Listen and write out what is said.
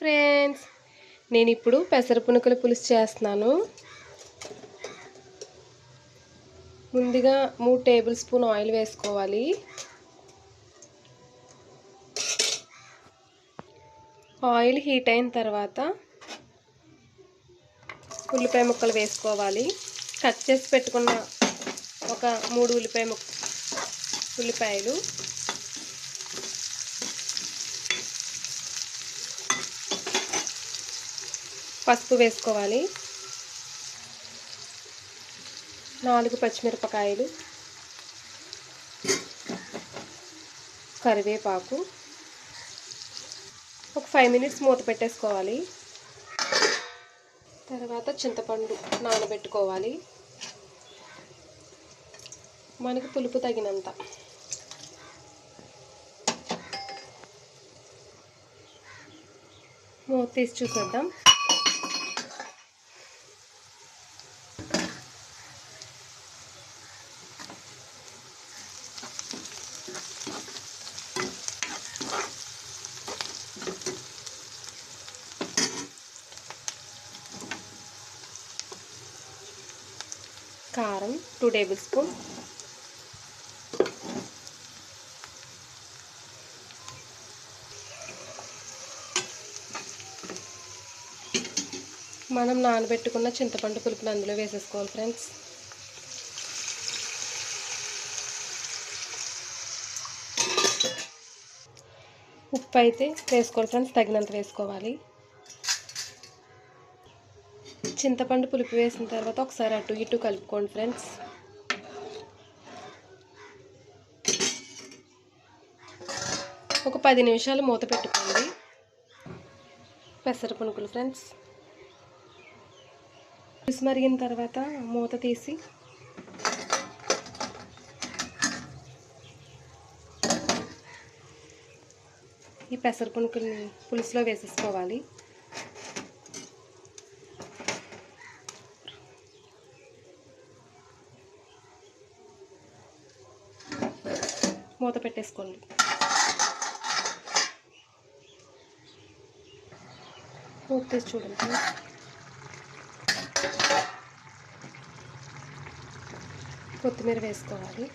Friends నేను ఇప్పుడు పెసర పునుకుల పులుసు చేస్తున్నాను. ముందుగా మూడు టేబుల్ స్పూన్ ఆయిల్ వేసుకోవాలి. ఆయిల్ హీట్ అయిన తర్వాత ఉల్లిపాయ ముక్కలు వేసుకోవాలి. కట్ చేసి పెట్టుకున్న ఒక మూడు ఉల్లిపాయ ముక్క ఉల్లిపాయలు పసుపు వేసుకోవాలి. నాలుగు పచ్చిమిరపకాయలు. కరివేపాకు. ఒక ఫైవ్ మినిట్స్ మూత పెట్టేసుకోవాలి. తర్వాత చింతపండు నానబెట్టుకోవాలి. మనకి పులుపు తగినంత. మూత తీసి చూసేద్దాం. కారం టూ టేబుల్ స్పూన్ మనం నానబెట్టుకున్న చింతపండు పులుపుని అందులో వేసేసుకోవాలి ఫ్రెండ్స్ ఉప్పు అయితే వేసుకోవాలి ఫ్రెండ్స్ తగినంత వేసుకోవాలి. చింతపండు పులుపు వేసిన తర్వాత ఒకసారి అటు ఇటు కలుపుకోండి ఫ్రెండ్స్. ఒక పది నిమిషాలు మూత పెట్టుకోండి. పెసర పునుకులు ఫ్రెండ్స్. పులుసు మరిగిన తర్వాత మూత తీసి ఈ పెసర పునుకుల్ని పులుసులో వేసేసుకోవాలి. మూత పెట్టేసుకోండి. మూత తీసి చూడండి. కొత్తిమీర వేసుకోవాలి.